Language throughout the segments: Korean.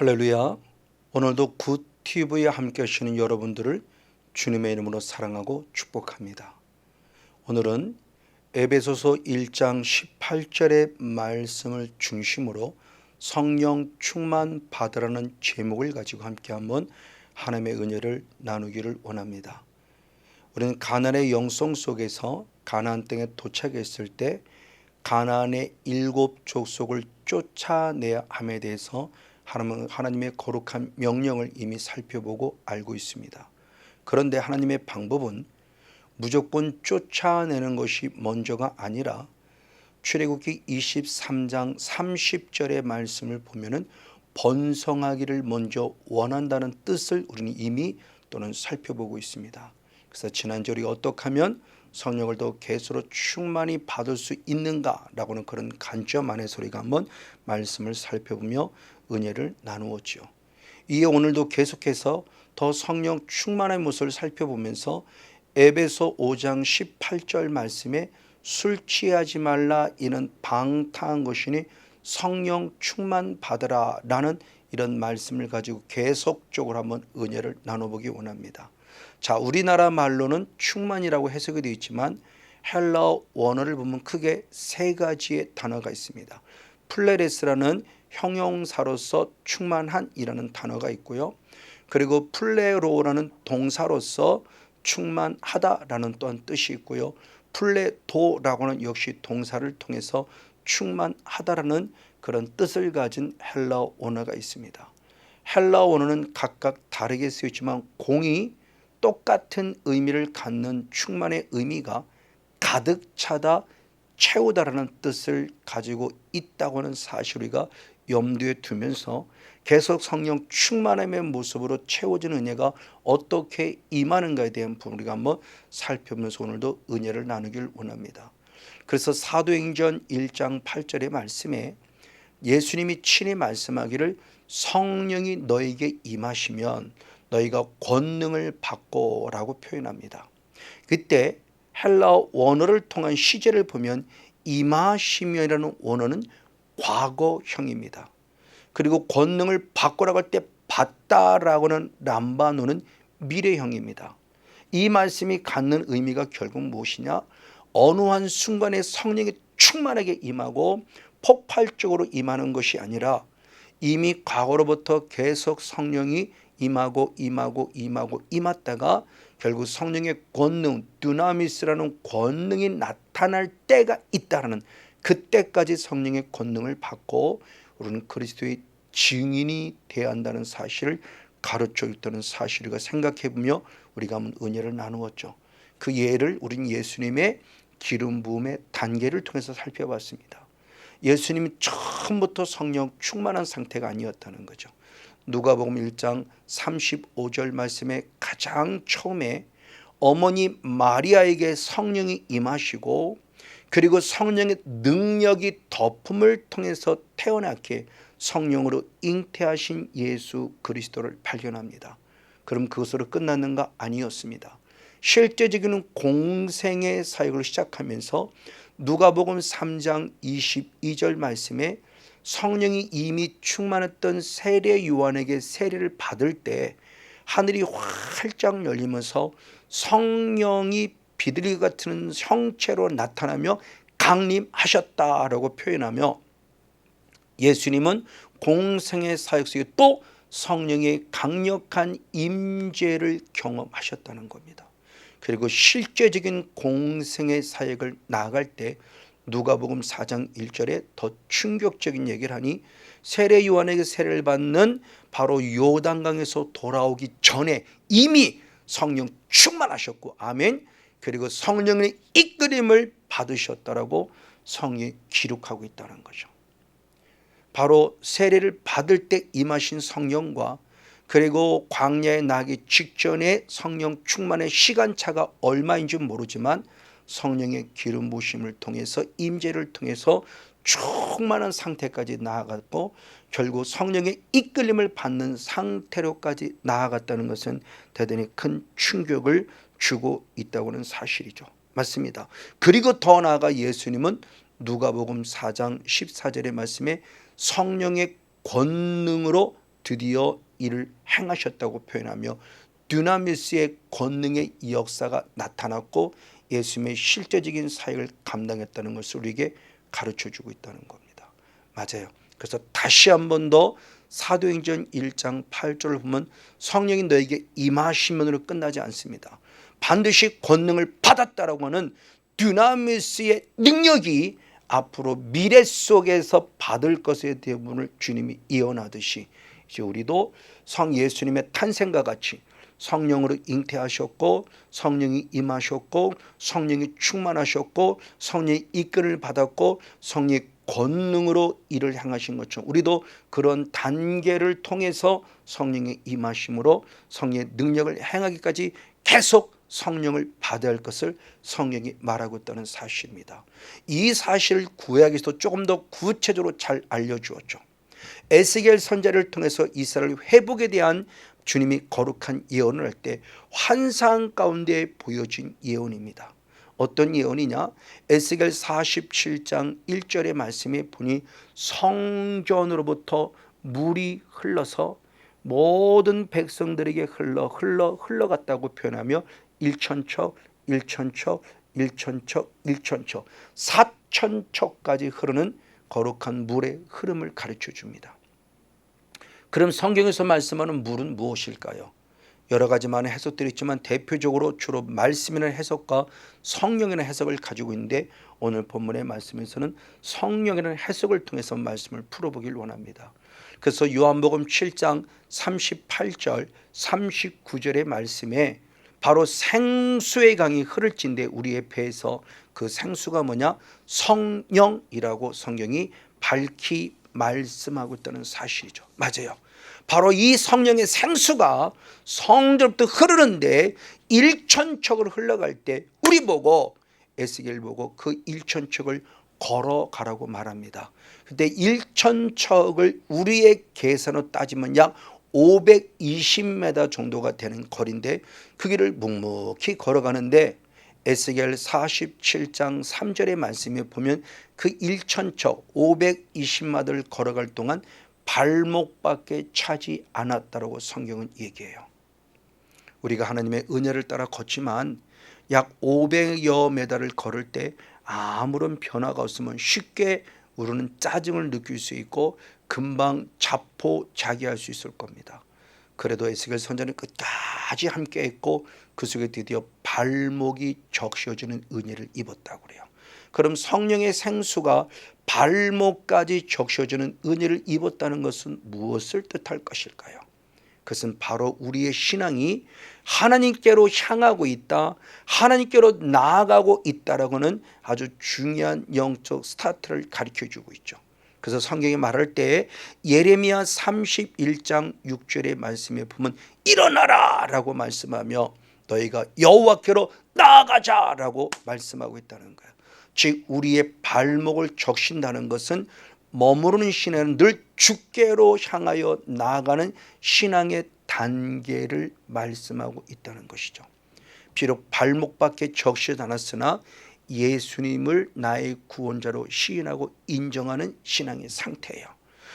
할렐루야. 오늘도 굿TV에 함께 하시는 여러분들을 주님의 이름으로 사랑하고 축복합니다. 오늘은 에베소서 1장 18절의 말씀을 중심으로 성령 충만 받으라는 제목을 가지고 함께 한번 하나님의 은혜를 나누기를 원합니다. 우리는 가나안의 영성 속에서 가나안 땅에 도착했을 때 가나안의 일곱 족속을 쫓아내야 함에 대해서 하나님의 거룩한 명령을 이미 살펴보고 알고 있습니다. 그런데 하나님의 방법은 무조건 쫓아내는 것이 먼저가 아니라 출애굽기 23장 30절의 말씀을 보면은 번성하기를 먼저 원한다는 뜻을 우리는 이미 또는 살펴보고 있습니다. 그래서 지난주 우리가 어떻게 하면 성령을 더 개수로 충만히 받을 수 있는가라고는 그런 관점 안에서 우리가 한번 말씀을 살펴보며 은혜를 나누었죠. 이에 오늘도 계속해서 더 성령 충만의 모습을 살펴보면서 에베소 5장 18절 말씀에 술 취하지 말라 이는 방탕한 것이니 성령 충만 받으라 라는 이런 말씀을 가지고 계속적으로 한번 은혜를 나눠보기 원합니다. 자, 우리나라 말로는 충만이라고 해석이 되어 있지만 헬라어 원어를 보면 크게 세 가지의 단어가 있습니다. 플레레스라는 형용사로서 충만한이라는 단어가 있고요. 그리고 플레로라는 동사로서 충만하다라는 또한 뜻이 있고요. 플레도라고는 역시 동사를 통해서 충만하다라는 그런 뜻을 가진 헬라어 원어가 있습니다. 헬라어 원어는 각각 다르게 쓰였지만 공이 똑같은 의미를 갖는 충만의 의미가 가득 차다, 채우다라는 뜻을 가지고 있다고 하는 사실 우리가 염두에 두면서 계속 성령 충만함의 모습으로 채워지는 은혜가 어떻게 임하는가에 대한 부분 우리가 한번 살펴보면서 오늘도 은혜를 나누길 원합니다. 그래서 사도행전 1장 8절의 말씀에 예수님이 친히 말씀하기를 성령이 너에게 임하시면 너희가 권능을 받고라고 표현합니다. 그때 헬라어 원어를 통한 시제를 보면 임하시면이라는 원어는 과거형입니다. 그리고 권능을 받고라고 할 때 받다라고는 람바노는 미래형입니다. 이 말씀이 갖는 의미가 결국 무엇이냐? 어느 한 순간에 성령이 충만하게 임하고 폭발적으로 임하는 것이 아니라 이미 과거로부터 계속 성령이 임하고 임하고 임하고 임했다가 결국 성령의 권능, 두나미스라는 권능이 나타날 때가 있다라는 그때까지 성령의 권능을 받고 우리는 그리스도의 증인이 되어야 한다는 사실을 가르쳐 있다는 사실을 생각해 보며 우리가 한번 은혜를 나누었죠. 그 예를 우리는 예수님의 기름 부음의 단계를 통해서 살펴봤습니다. 예수님이 처음부터 성령 충만한 상태가 아니었다는 거죠. 누가복음 1장 35절 말씀에 가장 처음에 어머니 마리아에게 성령이 임하시고 그리고 성령의 능력이 덮음을 통해서 태어나게 성령으로 잉태하신 예수 그리스도를 발견합니다. 그럼 그것으로 끝났는가 아니었습니다. 실제적인 공생의 사역을 시작하면서 누가복음 3장 22절 말씀에 성령이 이미 충만했던 세례 요한에게 세례를 받을 때 하늘이 활짝 열리면서 성령이 비둘기 같은 형체로 나타나며 강림하셨다라고 표현하며 예수님은 공생의 사역 속에 또 성령의 강력한 임재를 경험하셨다는 겁니다. 그리고 실제적인 공생의 사역을 나아갈 때 누가복음 4장 1절에 더 충격적인 얘기를 하니 세례 요한에게 세례를 받는 바로 요단강에서 돌아오기 전에 이미 성령 충만하셨고 아멘 그리고 성령의 이끌림을 받으셨다라고 성이 기록하고 있다는 거죠. 바로 세례를 받을 때 임하신 성령과 그리고 광야에 나기 직전에 성령 충만의 시간차가 얼마인지 모르지만 성령의 기름 부심을 통해서 임재를 통해서 충만한 상태까지 나아갔고 결국 성령의 이끌림을 받는 상태로까지 나아갔다는 것은 대단히 큰 충격을 주고 있다고는 사실이죠. 맞습니다. 그리고 더 나아가 예수님은 누가복음 4장 14절의 말씀에 성령의 권능으로 드디어 이를 행하셨다고 표현하며 dynamis의 권능의 역사가 나타났고 예수님의 실제적인 사역을 감당했다는 것을 우리에게 가르쳐 주고 있다는 겁니다. 맞아요. 그래서 다시 한 번 더 사도행전 1장 8절을 보면 성령이 너에게 임하시면으로 끝나지 않습니다. 반드시 권능을 받았다라고 하는 dynamis의 능력이 앞으로 미래 속에서 받을 것에 대부분을 주님이 예언하듯이 이제 우리도 성 예수님의 탄생과 같이 성령으로 잉태하셨고 성령이 임하셨고 성령이 충만하셨고 성령의 이끌을 받았고 성령의 권능으로 일을 행하신 것처럼 우리도 그런 단계를 통해서 성령의 임하심으로 성령의 능력을 행하기까지 계속 성령을 받아야 할 것을 성령이 말하고 있다는 사실입니다. 이 사실을 구약에서 조금 더 구체적으로 잘 알려주었죠. 에스겔 선자를 통해서 이스라엘 회복에 대한 주님이 거룩한 예언을 할 때 환상 가운데 보여진 예언입니다. 어떤 예언이냐? 에스겔 47장 1절의 말씀에 보니 성전으로부터 물이 흘러서 모든 백성들에게 흘러 흘러 흘러갔다고 표현하며 1천척 1천척 1천척 1천척 4천척까지 흐르는 거룩한 물의 흐름을 가르쳐 줍니다. 그럼 성경에서 말씀하는 물은 무엇일까요? 여러 가지 많은 해석들이 있지만 대표적으로 주로 말씀이나 해석과 성령이라는 해석을 가지고 있는데 오늘 본문의 말씀에서는 성령이라는 해석을 통해서 말씀을 풀어보길 원합니다. 그래서 요한복음 7장 38절 39절의 말씀에 바로 생수의 강이 흐를진데 우리의 배에서 그 생수가 뭐냐 성령이라고 성경이 밝히 말씀하고 있다는 사실이죠. 맞아요. 바로 이 성령의 생수가 성전부터 흐르는데 일천척을 흘러갈 때 우리 보고 에스겔 보고 그 일천척을 걸어가라고 말합니다. 근데 일천척을 우리의 계산으로 따지면 약 520m 정도가 되는 거리인데 그 길을 묵묵히 걸어가는데 에스겔 47장 3절의 말씀에 보면 그 1천척 520마를 걸어갈 동안 발목밖에 차지 않았다라고 성경은 얘기해요. 우리가 하나님의 은혜를 따라 걷지만 약 500여 메다를 걸을 때 아무런 변화가 없으면 쉽게 우리는 짜증을 느낄 수 있고 금방 자포자기할 수 있을 겁니다. 그래도 에스겔 선자는 끝까지 함께 했고 그 속에 드디어 발목이 적셔지는 은혜를 입었다고 그래요. 그럼 성령의 생수가 발목까지 적셔지는 은혜를 입었다는 것은 무엇을 뜻할 것일까요? 그것은 바로 우리의 신앙이 하나님께로 향하고 있다, 하나님께로 나아가고 있다라고는 아주 중요한 영적 스타트를 가르쳐 주고 있죠. 그래서 성경이 말할 때 예레미야 31장 6절의 말씀에 보면 일어나라라고 말씀하며 너희가 여호와께로 나아가자라고 말씀하고 있다는 거예요. 즉 우리의 발목을 적신다는 것은 머무르는 신앙은 늘 주께로 향하여 나아가는 신앙의 단계를 말씀하고 있다는 것이죠. 비록 발목밖에 적시지 않았으나 예수님을 나의 구원자로 시인하고 인정하는 신앙의 상태예요.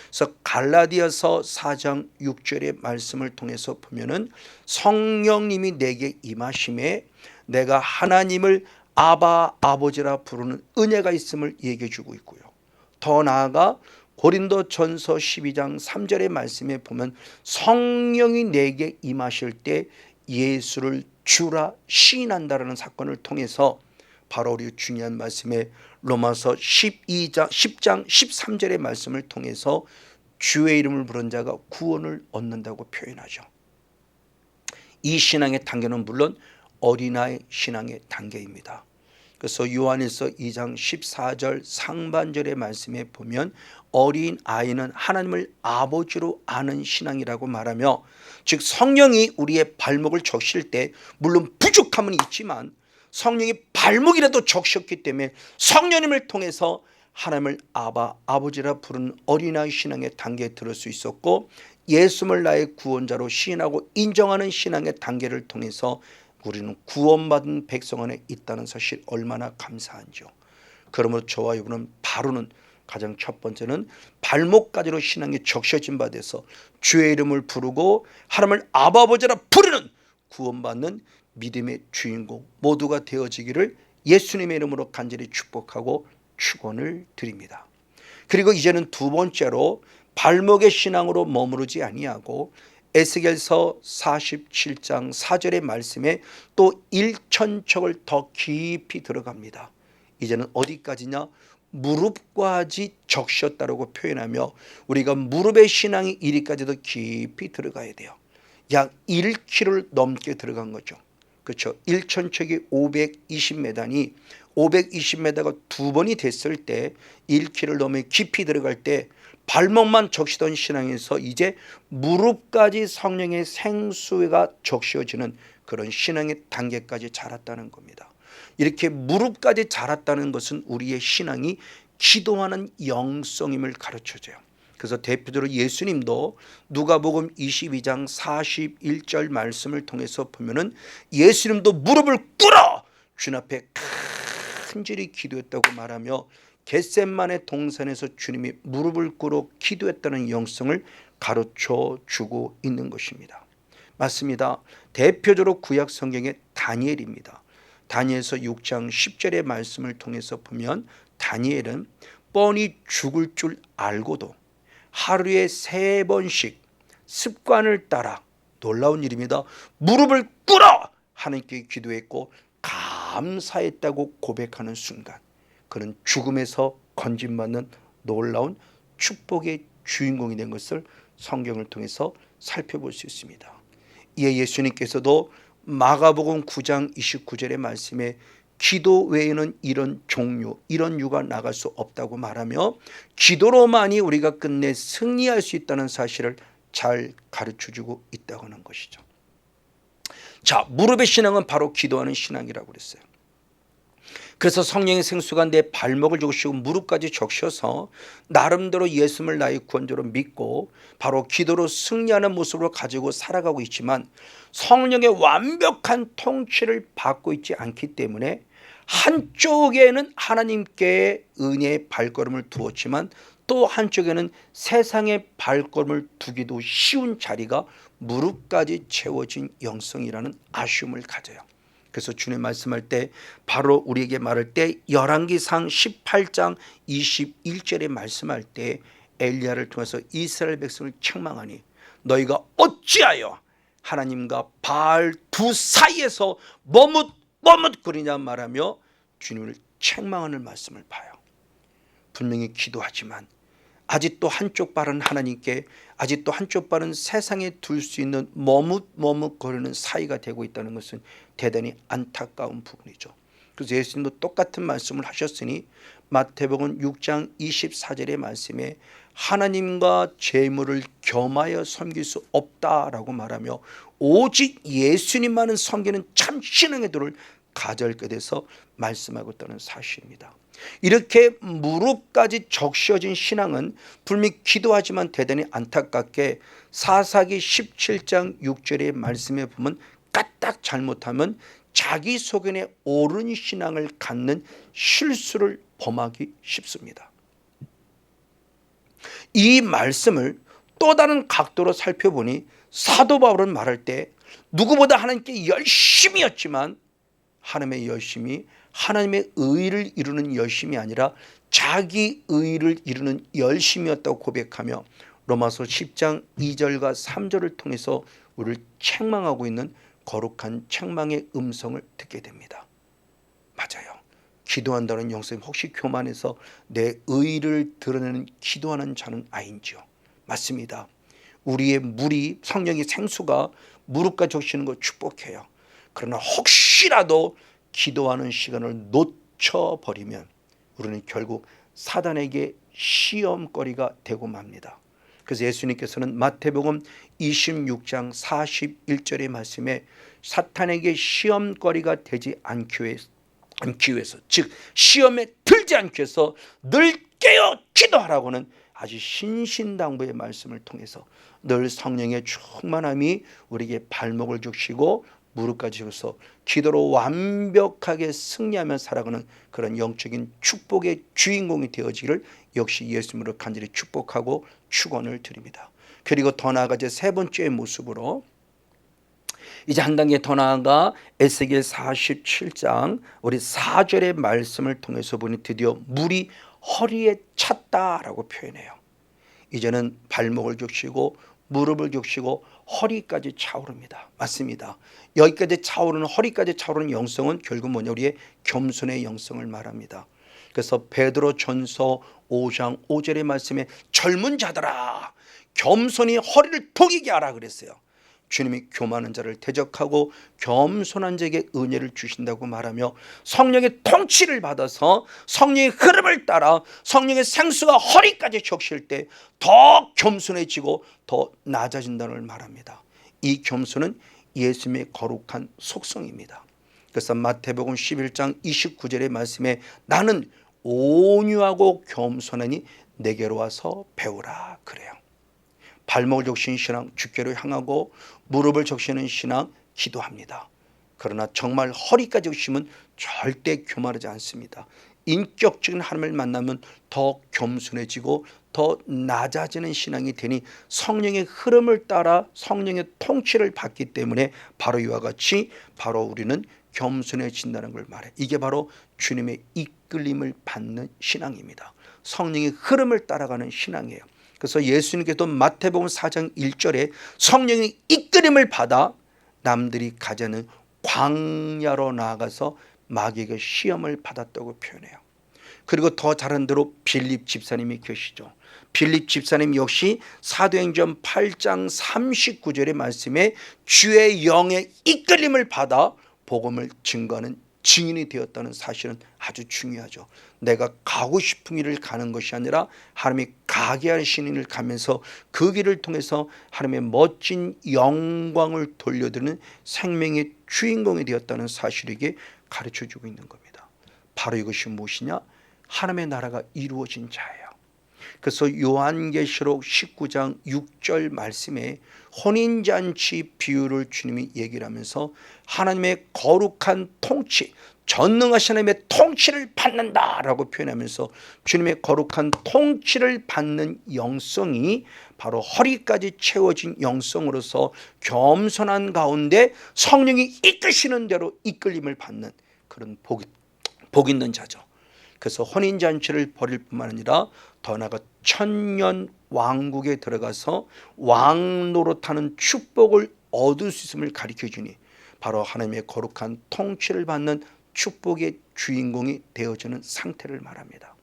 그래서 갈라디아서 4장 6절의 말씀을 통해서 보면은 성령님이 내게 임하심에 내가 하나님을 아바 아버지라 부르는 은혜가 있음을 얘기해 주고 있고요. 더 나아가 고린도 전서 12장 3절의 말씀에 보면 성령이 내게 임하실 때 예수를 주라 시인한다라는 사건을 통해서 바로 우리 중요한 말씀에 로마서 12장 10장 13절의 말씀을 통해서 주의 이름을 부른 자가 구원을 얻는다고 표현하죠. 이 신앙의 단계는 물론 어린아이 신앙의 단계입니다. 그래서 요한일서 2장 14절 상반절의 말씀에 보면 어린 아이는 하나님을 아버지로 아는 신앙이라고 말하며 즉 성령이 우리의 발목을 적실 때 물론 부족함은 있지만 성령이 발목이라도 적셨기 때문에 성령님을 통해서 하나님을 아바 아버지라 부르는 어린아이 신앙의 단계에 들을 수 있었고 예수를 나의 구원자로 시인하고 인정하는 신앙의 단계를 통해서 우리는 구원받은 백성 안에 있다는 사실 얼마나 감사한지요. 그러므로 저와 여러분은 바로는 가장 첫 번째는 발목까지로 신앙이 적셔진 바 돼서 주의 이름을 부르고 하나님을 아바보자라 부르는 구원받는 믿음의 주인공 모두가 되어지기를 예수님의 이름으로 간절히 축복하고 축원을 드립니다. 그리고 이제는 두 번째로 발목의 신앙으로 머무르지 아니하고 에스겔서 47장 4절의 말씀에 또 일천척을 더 깊이 들어갑니다. 이제는 어디까지냐? 무릎까지 적셨다라고 표현하며 우리가 무릎의 신앙이 이리까지도 깊이 들어가야 돼요. 약 1km를 넘게 들어간 거죠. 그렇죠. 1천척이 520m니 520m가 두 번이 됐을 때 1km를 넘어 깊이 들어갈 때 발목만 적시던 신앙에서 이제 무릎까지 성령의 생수가 적셔지는 그런 신앙의 단계까지 자랐다는 겁니다. 이렇게 무릎까지 자랐다는 것은 우리의 신앙이 기도하는 영성임을 가르쳐줘요. 그래서 대표적으로 예수님도 누가복음 22장 41절 말씀을 통해서 보면은 예수님도 무릎을 꿇어 주님 앞에 간절히 기도했다고 말하며 겟셋만의 동산에서 주님이 무릎을 꿇어 기도했다는 영성을 가르쳐 주고 있는 것입니다. 맞습니다. 대표적으로 구약 성경의 다니엘입니다. 다니엘서 6장 10절의 말씀을 통해서 보면 다니엘은 뻔히 죽을 줄 알고도 하루에 세 번씩 습관을 따라 놀라운 일입니다. 무릎을 꿇어 하나님께 기도했고 감사했다고 고백하는 순간 그는 죽음에서 건진받는 놀라운 축복의 주인공이 된 것을 성경을 통해서 살펴볼 수 있습니다. 이에 예수님께서도 마가복음 9장 29절의 말씀에 기도 외에는 이런 종류, 이런 유가 나갈 수 없다고 말하며 기도로만이 우리가 끝내 승리할 수 있다는 사실을 잘 가르쳐 주고 있다고 하는 것이죠. 자, 무릎의 신앙은 바로 기도하는 신앙이라고 그랬어요. 그래서 성령의 생수가 내 발목을 적시고 무릎까지 적셔서 나름대로 예수를 나의 구원자로 믿고 바로 기도로 승리하는 모습으로 가지고 살아가고 있지만 성령의 완벽한 통치를 받고 있지 않기 때문에 한쪽에는 하나님께 은혜의 발걸음을 두었지만 또 한쪽에는 세상의 발걸음을 두기도 쉬운 자리가 무릎까지 채워진 영성이라는 아쉬움을 가져요. 그래서 주님 말씀할 때 바로 우리에게 말할 때 열왕기상 18장 21절에 말씀할 때 엘리야를 통해서 이스라엘 백성을 책망하니 너희가 어찌하여 하나님과 바알 두 사이에서 머뭇 머뭇거리냐 말하며 주님을 책망하는 말씀을 봐요. 분명히 기도하지만 아직도 한쪽 발은 하나님께 아직도 한쪽 발은 세상에 둘 수 있는 머뭇머뭇거리는 사이가 되고 있다는 것은 대단히 안타까운 부분이죠. 그래서 예수님도 똑같은 말씀을 하셨으니 마태복음 6장 24절의 말씀에 하나님과 재물을 겸하여 섬길 수 없다라고 말하며 오직 예수님만은 섬기는 참 신앙의 도를 가져게 돼서 말씀하고 있다는 사실입니다. 이렇게 무릎까지 적셔진 신앙은 불미 기도하지만 대단히 안타깝게 사사기 17장 6절의 말씀에 보면 까딱 잘못하면 자기 소견에 옳은 신앙을 갖는 실수를 범하기 쉽습니다. 이 말씀을 또 다른 각도로 살펴보니 사도 바울은 말할 때 누구보다 하나님께 열심이었지만 하나님의 열심이 하나님의 의를 이루는 열심이 아니라 자기 의를 이루는 열심이었다고 고백하며 로마서 10장 2절과 3절을 통해서 우리를 책망하고 있는 거룩한 책망의 음성을 듣게 됩니다. 맞아요. 기도한다는 영성 혹시 교만해서 내 의를 드러내는 기도하는 자는 아닌지요. 맞습니다. 우리의 물이 성령의 생수가 무릎과 적시는 걸 축복해요. 그러나 혹시 라도 기도하는 시간을 놓쳐버리면 우리는 결국 사단에게 시험거리가 되고 맙니다. 그래서 예수님께서는 마태복음 26장 41절의 말씀에 사탄에게 시험거리가 되지 않기 위해서, 않기 위해서 즉 시험에 들지 않기 위해서 늘 깨어 기도하라고는 아주 신신당부의 말씀을 통해서 늘 성령의 충만함이 우리에게 발목을 적시고 무릎까지 서서 기도로 완벽하게 승리하며 살아가는 그런 영적인 축복의 주인공이 되어지기를 역시 예수님으로 간절히 축복하고 축원을 드립니다. 그리고 더 나아가 이제 세 번째 모습으로 이제 한 단계 더 나아가 에스겔 47장 우리 4절의 말씀을 통해서 보니 드디어 물이 허리에 찼다라고 표현해요. 이제는 발목을 적시고 무릎을 적시고 허리까지 차오릅니다. 맞습니다. 여기까지 차오르는 허리까지 차오르는 영성은 결국 뭐냐 우리의 겸손의 영성을 말합니다. 그래서 베드로 전서 5장 5절의 말씀에 젊은 자들아 겸손히 허리를 독이게 하라 그랬어요. 주님이 교만한 자를 대적하고 겸손한 자에게 은혜를 주신다고 말하며 성령의 통치를 받아서 성령의 흐름을 따라 성령의 생수가 허리까지 적실 때 더 겸손해지고 더 낮아진다는 말합니다. 이 겸손은 예수님의 거룩한 속성입니다. 그래서 마태복음 11장 29절의 말씀에 나는 온유하고 겸손하니 내게로 와서 배우라 그래요. 발목을 적신 신앙 주께로 향하고 무릎을 적시는 신앙 기도합니다. 그러나 정말 허리까지 적시면 절대 교만하지 않습니다. 인격적인 하나님을 만나면 더 겸손해지고 더 낮아지는 신앙이 되니 성령의 흐름을 따라 성령의 통치를 받기 때문에 바로 이와 같이 바로 우리는 겸손해진다는 걸 말해. 이게 바로 주님의 이끌림을 받는 신앙입니다. 성령의 흐름을 따라가는 신앙이에요. 그래서 예수님께서 마태복음 4장 1절에 성령의 이끌림을 받아 남들이 가자는 광야로 나아가서 마귀에게 시험을 받았다고 표현해요. 그리고 더 잘한 대로 빌립 집사님이 계시죠. 빌립 집사님 역시 사도행전 8장 39절의 말씀에 주의 영의 이끌림을 받아 복음을 증거하는 증인이 되었다는 사실은 아주 중요하죠. 내가 가고 싶은 길을 가는 것이 아니라 하나님이 가게 하시는 일을 가면서 그 길을 통해서 하나님의 멋진 영광을 돌려드리는 생명의 주인공이 되었다는 사실에게 가르쳐 주고 있는 겁니다. 바로 이것이 무엇이냐? 하나님의 나라가 이루어진 자예요. 그래서 요한계시록 19장 6절 말씀에 혼인잔치 비유를 주님이 얘기를 하면서 하나님의 거룩한 통치, 전능하신 하나님의 통치를 받는다라고 표현하면서 주님의 거룩한 통치를 받는 영성이 바로 허리까지 채워진 영성으로서 겸손한 가운데 성령이 이끄시는 대로 이끌림을 받는 그런 복, 복 있는 자죠. 그래서 혼인 잔치를 벌일 뿐만 아니라 더 나아가 천년 왕국에 들어가서 왕 노릇하는 축복을 얻을 수 있음을 가르쳐 주니 바로 하나님의 거룩한 통치를 받는 축복의 주인공이 되어지는 상태를 말합니다.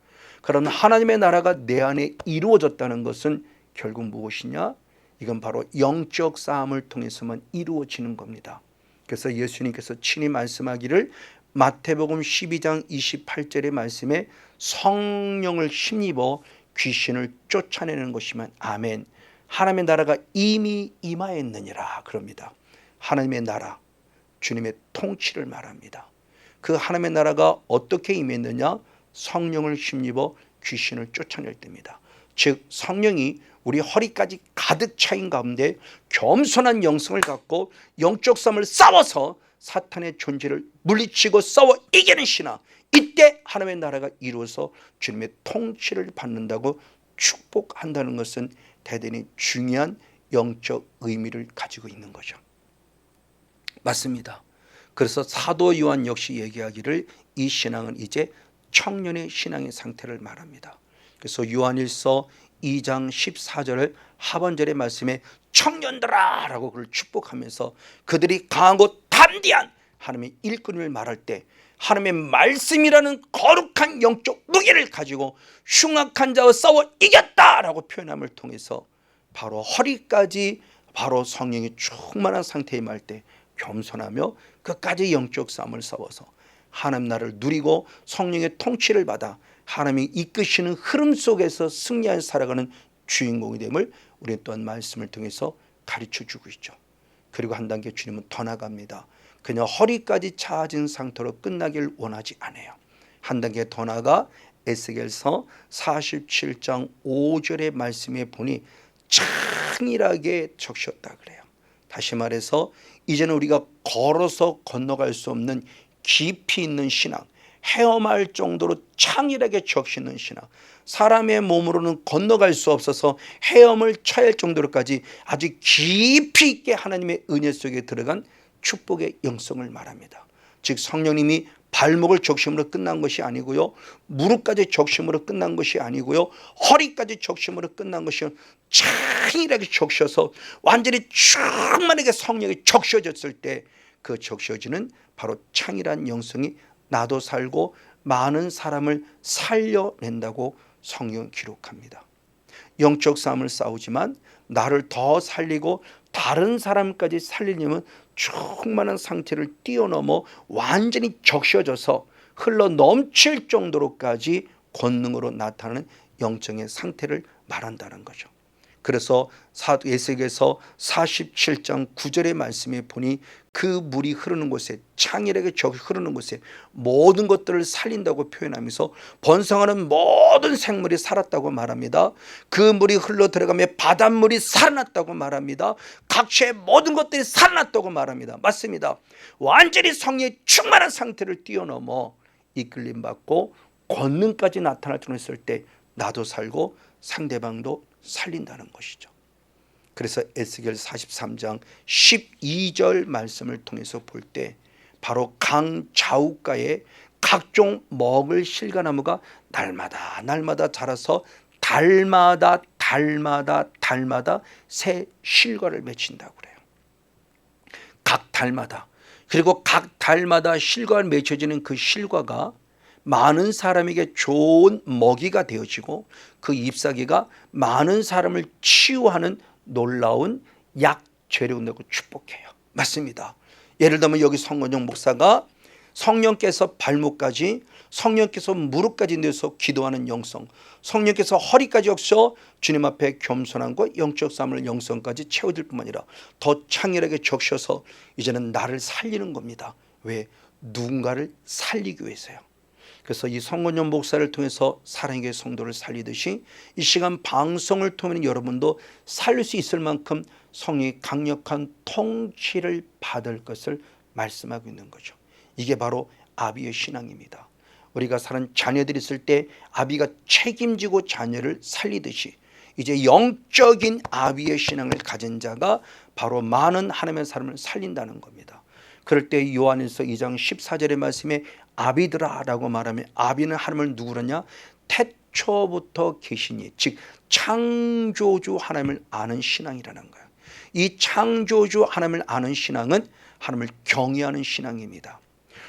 그럼 하나님의 나라가 내 안에 이루어졌다는 것은 결국 무엇이냐? 이건 바로 영적 싸움을 통해서만 이루어지는 겁니다. 그래서 예수님께서 친히 말씀하기를 마태복음 12장 28절의 말씀에 성령을 힘입어 귀신을 쫓아내는 것이면 아멘. 하나님의 나라가 이미 임하였느니라 그럽니다. 하나님의 나라, 주님의 통치를 말합니다. 그 하나님의 나라가 어떻게 임했느냐? 성령을 힘입어 귀신을 쫓아낼 때입니다. 즉 성령이 우리 허리까지 가득 차인 가운데 겸손한 영성을 갖고 영적 싸움을 싸워서 사탄의 존재를 물리치고 싸워 이기는 신앙. 이때 하나님의 나라가 이루어서 주님의 통치를 받는다고 축복한다는 것은 대단히 중요한 영적 의미를 가지고 있는 거죠. 맞습니다. 그래서 사도 요한 역시 얘기하기를 이 신앙은 이제 청년의 신앙의 상태를 말합니다. 그래서 요한일서 2장 14절을 하반절의 말씀에 청년들아 라고 그를 축복하면서 그들이 강하고 담대한 하나님의 일꾼을 말할 때 하나님의 말씀이라는 거룩한 영적 무게를 가지고 흉악한 자와 싸워 이겼다라고 표현함을 통해서 바로 허리까지 바로 성령이 충만한 상태에 말 때 겸손하며 끝까지 영적 싸움을 싸워서 하나님 나를 누리고 성령의 통치를 받아 하나님이 이끄시는 흐름 속에서 승리한 살아가는 주인공이 됨을 우리 또한 말씀을 통해서 가르쳐 주고 있죠. 그리고 한 단계 주님은 더 나갑니다. 그냥 허리까지 차진 상태로 끝나길 원하지 않아요. 한 단계 더 나가 에스겔서 47장 5절의 말씀에 보니 창일하게 적셨다 그래요. 다시 말해서 이제는 우리가 걸어서 건너갈 수 없는 깊이 있는 신앙, 헤엄할 정도로 창일하게 적시는 신앙, 사람의 몸으로는 건너갈 수 없어서 헤엄을 쳐야 할 정도로까지 아주 깊이 있게 하나님의 은혜 속에 들어간 축복의 영성을 말합니다. 즉 성령님이 발목을 적심으로 끝난 것이 아니고요. 무릎까지 적심으로 끝난 것이 아니고요. 허리까지 적심으로 끝난 것이 창일하게 적셔서 완전히 충만하게 성령이 적셔졌을 때 그 적셔지는 바로 창일한 영성이 나도 살고 많은 사람을 살려낸다고 성경 기록합니다. 영적 싸움을 싸우지만 나를 더 살리고 다른 사람까지 살리려면 충만한 상태를 뛰어넘어 완전히 적셔져서 흘러 넘칠 정도로까지 권능으로 나타나는 영적의 상태를 말한다는 거죠. 그래서 예수에게서 47장 9절의 말씀에 보니 그 물이 흐르는 곳에 창일하게 적 흐르는 곳에 모든 것들을 살린다고 표현하면서 번성하는 모든 생물이 살았다고 말합니다. 그 물이 흘러 들어가며 바닷물이 살아났다고 말합니다. 각처의 모든 것들이 살아났다고 말합니다. 맞습니다. 완전히 성령의 충만한 상태를 뛰어넘어 이끌림 받고 권능까지 나타날 줄 있을 때 나도 살고 상대방도 살린다는 것이죠. 그래서 에스겔 43장 12절 말씀을 통해서 볼 때 바로 강 좌우가에 각종 먹을 실과나무가 날마다 날마다 자라서 달마다 달마다 달마다 새 실과를 맺힌다고 그래요. 각 달마다 그리고 각 달마다 실과가 맺혀지는 그 실과가 많은 사람에게 좋은 먹이가 되어지고 그 잎사귀가 많은 사람을 치유하는 놀라운 약 재료라고 축복해요. 맞습니다. 예를 들면 여기 성건영 목사가 성령께서 발목까지 성령께서 무릎까지 내서 기도하는 영성 성령께서 허리까지 역서 주님 앞에 겸손함과 영적 삶을 영성까지 채워줄 뿐만 아니라 더 창렬하게 적셔서 이제는 나를 살리는 겁니다. 왜? 누군가를 살리기 위해서요. 그래서 이 성건영 목사를 통해서 사랑의 성도를 살리듯이 이 시간 방송을 통해 여러분도 살릴 수 있을 만큼 성이 강력한 통치를 받을 것을 말씀하고 있는 거죠. 이게 바로 아비의 신앙입니다. 우리가 사는 자녀들이 있을 때 아비가 책임지고 자녀를 살리듯이 이제 영적인 아비의 신앙을 가진 자가 바로 많은 하나님의 사람을 살린다는 겁니다. 그럴 때 요한일서 2장 14절의 말씀에 아비드라라고 말하면 아비는 하나님을 누구라냐? 태초부터 계시니 즉 창조주 하나님을 아는 신앙이라는 거예요. 이 창조주 하나님을 아는 신앙은 하나님을 경외하는 신앙입니다.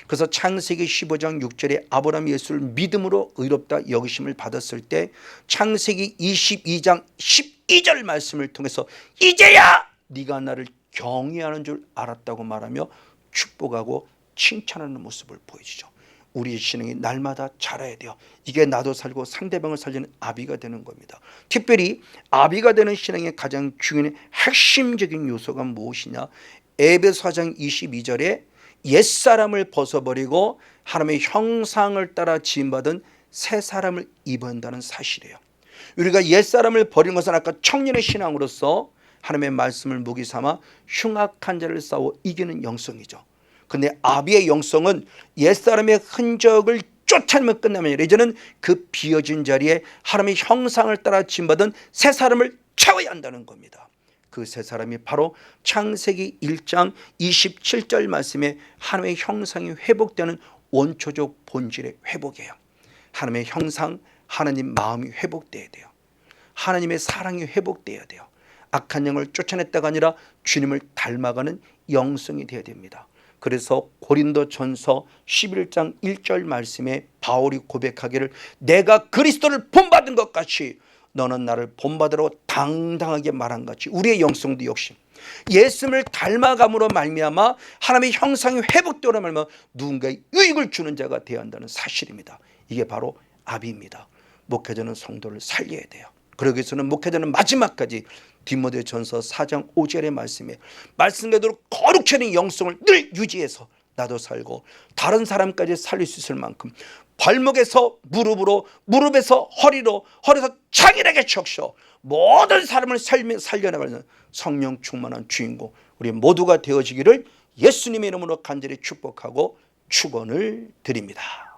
그래서 창세기 15장 6절에 아브라함 예수를 믿음으로 의롭다 여기심을 받았을 때 창세기 22장 12절 말씀을 통해서 이제야 네가 나를 경외하는 줄 알았다고 말하며 축복하고 칭찬하는 모습을 보여주죠. 우리 신앙이 날마다 자라야 돼요. 이게 나도 살고 상대방을 살리는 아비가 되는 겁니다. 특별히 아비가 되는 신앙의 가장 중요한 핵심적인 요소가 무엇이냐? 에베소 4장 22절에 옛사람을 벗어버리고 하나님의 형상을 따라 지음받은 새 사람을 입은다는 사실이에요. 우리가 옛사람을 버린 것은 아까 청년의 신앙으로서 하나님의 말씀을 무기 삼아 흉악한 자를 싸워 이기는 영성이죠. 근데 아비의 영성은 옛사람의 흔적을 쫓아내면 끝나면 이제는 그 비어진 자리에 하나님의 형상을 따라 짐받은 새 사람을 채워야 한다는 겁니다. 그새 사람이 바로 창세기 1장 27절 말씀에 하나님의 형상이 회복되는 원초적 본질의 회복이에요. 하나님의 형상, 하나님 마음이 회복돼야 돼요. 하나님의 사랑이 회복돼야 돼요. 악한 영을 쫓아냈다가 아니라 주님을 닮아가는 영성이 되어야 됩니다. 그래서 고린도 전서 11장 1절 말씀에 바울이 고백하기를 내가 그리스도를 본받은 것 같이 너는 나를 본받으러 당당하게 말한 같이 우리의 영성도 역시 예수를 닮아감으로 말미암아 하나님의 형상이 회복되어 말미암아 누군가의 유익을 주는 자가 되어야 한다는 사실입니다. 이게 바로 아비입니다. 목회자는 성도를 살려야 돼요. 그러기 위해서는 목회자는 마지막까지 디모데 전서 4장 5절의 말씀에 말씀대로 거룩히 는 영성을 늘 유지해서 나도 살고 다른 사람까지 살릴 수 있을 만큼 발목에서 무릎으로 무릎에서 허리로 허리에서 창일하게 적셔 모든 사람을 살며 살려나가는 성령 충만한 주인공 우리 모두가 되어지기를 예수님의 이름으로 간절히 축복하고 축원을 드립니다.